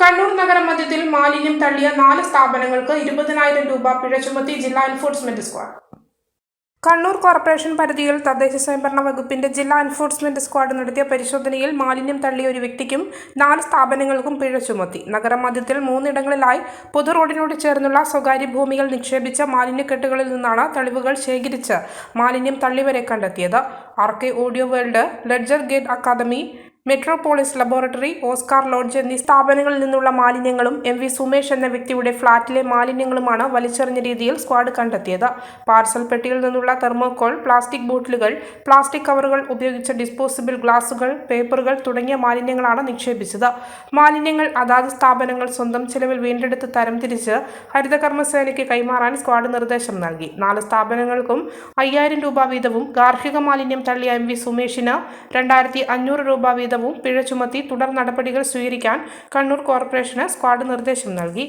കണ്ണൂർ നഗരം മധ്യത്തിൽ മാലിന്യം തള്ളിയ നാല് സ്ഥാപനങ്ങൾക്ക് ഇരുപതിനായിരം രൂപ പിഴ ചുമത്തി ജില്ലാ എൻഫോഴ്സ്മെന്റ് സ്ക്വാഡ്. കണ്ണൂർ കോർപ്പറേഷൻ പരിധിയിൽ തദ്ദേശ സ്വയംഭരണ വകുപ്പിന്റെ ജില്ലാ എൻഫോഴ്സ്മെന്റ് സ്ക്വാഡ് നടത്തിയ പരിശോധനയിൽ മാലിന്യം തള്ളിയ ഒരു വ്യക്തിക്കും നാല് സ്ഥാപനങ്ങൾക്കും പിഴ ചുമത്തി. നഗരമധ്യത്തിൽ മൂന്നിടങ്ങളിലായി പൊതു റോഡിനോട് ചേർന്നുള്ള സ്വകാര്യ ഭൂമികൾ നിക്ഷേപിച്ച മാലിന്യക്കെട്ടുകളിൽ നിന്നാണ് തെളിവുകൾ ശേഖരിച്ച് മാലിന്യം തള്ളിവരെ കണ്ടെത്തിയത്. R K audio world ledger gate academy metropolis laboratory Oscar lodge എന്നീ സ്ഥാപനങ്ങളിൽ നിന്നുള്ള മാലിന്യങ്ങളും എം വി സുമേഷ് എന്ന വ്യക്തിയുടെ ഫ്ളാറ്റിലെ മാലിന്യങ്ങളുമാണ് വലിച്ചെറിഞ്ഞ രീതിയിൽ സ്ക്വാഡ് കണ്ടെത്തിയത്. പാർസൽ പെട്ടിയിൽ നിന്നുള്ള തെർമോകോൾ പ്ലാസ്റ്റിക് ബോട്ടിലുകൾ പ്ലാസ്റ്റിക് കവറുകൾ ഉപയോഗിച്ച ഡിസ്പോസിബിൾ ഗ്ലാസുകൾ പേപ്പറുകൾ തുടങ്ങിയ മാലിന്യങ്ങളാണ് നിക്ഷേപിച്ചത്. മാലിന്യങ്ങൾ അതാത് സ്ഥാപനങ്ങൾ സ്വന്തം ചെലവിൽ വീണ്ടെടുത്ത് തരംതിരിച്ച് ഹരിതകർമ്മസേനയ്ക്ക് കൈമാറാൻ സ്ക്വാഡ് നിർദ്ദേശം നൽകി. നാല് സ്ഥാപനങ്ങൾക്കും അയ്യായിരം രൂപ വീതവും ഗാർഹിക മാലിന്യം തള്ളിയ എം വി സുമേഷിന് രണ്ടായിരത്തി അഞ്ഞൂറ് രൂപ വീതവും പിഴ ചുമത്തി തുടർ നടപടികൾ സ്വീകരിക്കാൻ കണ്ണൂർ കോർപ്പറേഷന് സ്ക്വാഡ് നിർദ്ദേശം നൽകി